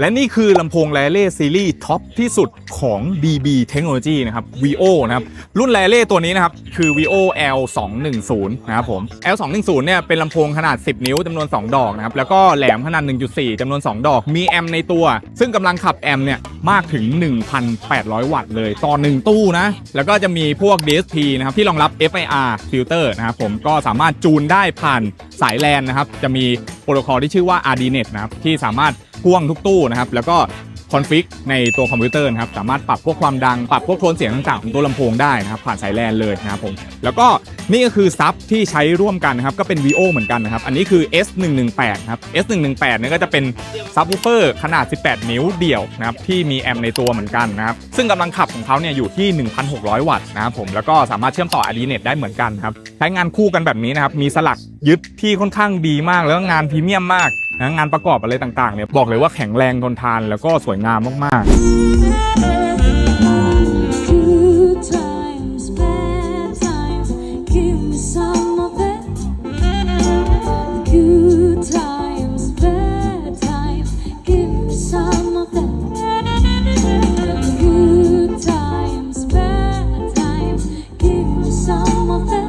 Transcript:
และนี่คือลำโพง r a l e ซีรีส์ท็อปที่สุดของ DB Technology นะครับ VO นะครับ รุ่น r a l e ตัวนี้นะครับ คือ VO L210 นะครับผม L210 เนี่ยเป็นลำโพงขนาด 10 นิ้วจำนวน 2 ดอกนะครับ แล้วก็แหลมขนาด 1.4จำนวน 2 ดอก มีแอมในตัว ซึ่งกำลังขับแอมเนี่ยมากถึง 1,800 วัตต์เลยต่อ 1 ตู้นะ แล้วก็จะมีพวก DSP นะครับ ที่รองรับ FIR filter นะครับผมก็สามารถจูนได้ผ่านสายแลนนะครับจะมีโปรโตคอลที่ชื่อว่า RDNet นะครับที่สามารถ พ่วงทุกตู้นะครับแล้วก็คอนฟิกในตัวคอมพิวเตอร์นะครับสามารถปรับพวกความดังปรับพวกโทนเสียงต่างๆของตัวลำโพงได้นะครับผ่านสายแลนเลยนะครับผมแล้วก็นี่ก็คือซับที่ใช้ร่วมกันนะครับก็เป็น VO เหมือนกันนะครับอันนี้คือ S118 ครับ S118 เนี่ยก็จะเป็นซับวูเฟอร์ขนาด 18 นิ้วเดี่ยวนะครับที่มีแอมป์ในตัวเหมือนกันนะครับซึ่งกำลังขับของเขาเนี่ยอยู่ที่ 1,600 วัตต์นะครับผมแล้วก็สามารถเชื่อมต่อ ADNet ได้เหมือนกันครับใช้งานคู่กันแบบนี้นะครับมีสลักยึดที่ค่อนข้างดีมากแล้วงานพรีเมียมมาก นะงานประกอบอะไรต่างๆเนี่ยบอกเลยว่าแข็งแรงทนทานแล้วก็สวยงามมากๆ Some of them.